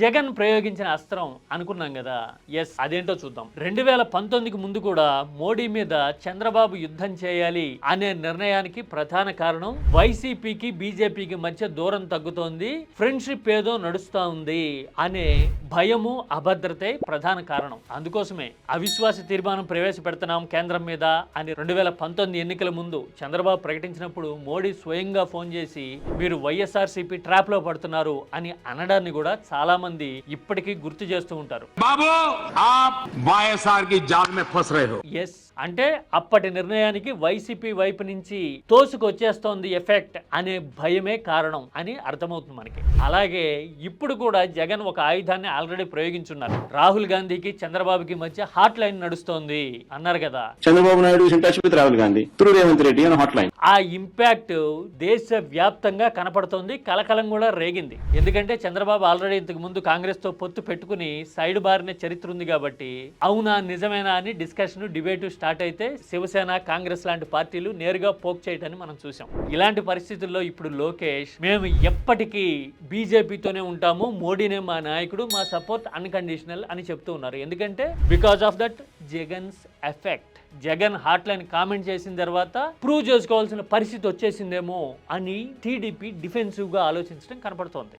జగన్ ప్రయోగించిన అస్త్రం అనుకున్నాం కదా. ఎస్ అదేంటో చూద్దాం. రెండు వేల పంతొమ్మిదికి ముందు కూడా మోడీ మీద చంద్రబాబు యుద్ధం చేయాలి అనే నిర్ణయానికి ప్రధాన కారణం వైసీపీకి బీజేపీకి మధ్య దూరం తగ్గుతోంది. ఫ్రెండ్షిప్ ఏదో నడుస్తా ఉంది అనే భయము అభద్రతే ప్రధాన కారణం. అందుకోసమే అవిశ్వాస తీర్మానం ప్రవేశపెడుతున్నాం కేంద్రం మీద అని రెండు వేల పంతొమ్మిది ఎన్నికల ముందు చంద్రబాబు ప్రకటించినప్పుడు మోడీ స్వయంగా ఫోన్ చేసి మీరు వైఎస్ఆర్సీపీ ట్రాప్లో పడుతున్నారు అని అనడాన్ని కూడా చాలా మంది ఇప్పటికీ గుర్తు చేస్తూ ఉంటారు. బాబు ఎస్ అంటే అప్పటి నిర్ణయానికి వైసీపీ వైపు నుంచి తోసుకొచ్చేస్తోంది ఎఫెక్ట్ అనే భయమే కారణం అని అర్థమవుతుంది మనకి. అలాగే ఇప్పుడు కూడా జగన్ ఒక ఆయుధాన్ని ఆల్రెడీ ప్రయోగించున్నారు. రాహుల్ గాంధీకి చంద్రబాబుకి మధ్య హాట్ లైన్ నడుస్తోంది అన్నారు కదా. చంద్రబాబు నాయుడు రాహుల్ గాంధీ. రేవంత్ రెడ్డి హాట్ లైన్ ఆ ఇంపాక్ట్ దేశ వ్యాప్తంగా కనపడుతోంది కలకలం కూడా రేగింది. ఎందుకంటే చంద్రబాబు ఆల్రెడీ ఇంతకు ముందు కాంగ్రెస్తో పొత్తు పెట్టుకుని సైడ్ బారిన చరిత్ర ఉంది కాబట్టి అవునా నిజమేనా అని డిస్కషన్ డిబేట్ స్టార్ట్ అయితే శివసేన కాంగ్రెస్ లాంటి పార్టీలు నేరుగా పోక్ చేయటాన్ని మనం చూసాం ఇలాంటి పరిస్థితుల్లో ఇప్పుడు లోకేష్ మేము ఎప్పటికీ బీజేపీతోనే ఉంటాము మోడీనే మా నాయకుడు మా సపోర్ట్ అన్కండిషనల్ అని చెప్తూ ఉన్నారు. ఎందుకంటే because of that Jagan's effect. Jagan hot line comment చేసిన తర్వాత ప్రూవ్ చేసుకోవాల్సిన పరిస్థితి వచ్చేసిందేమో అని టీడీపీ డిఫెన్సివ్గా ఆలోచించడం కనపడుతోంది.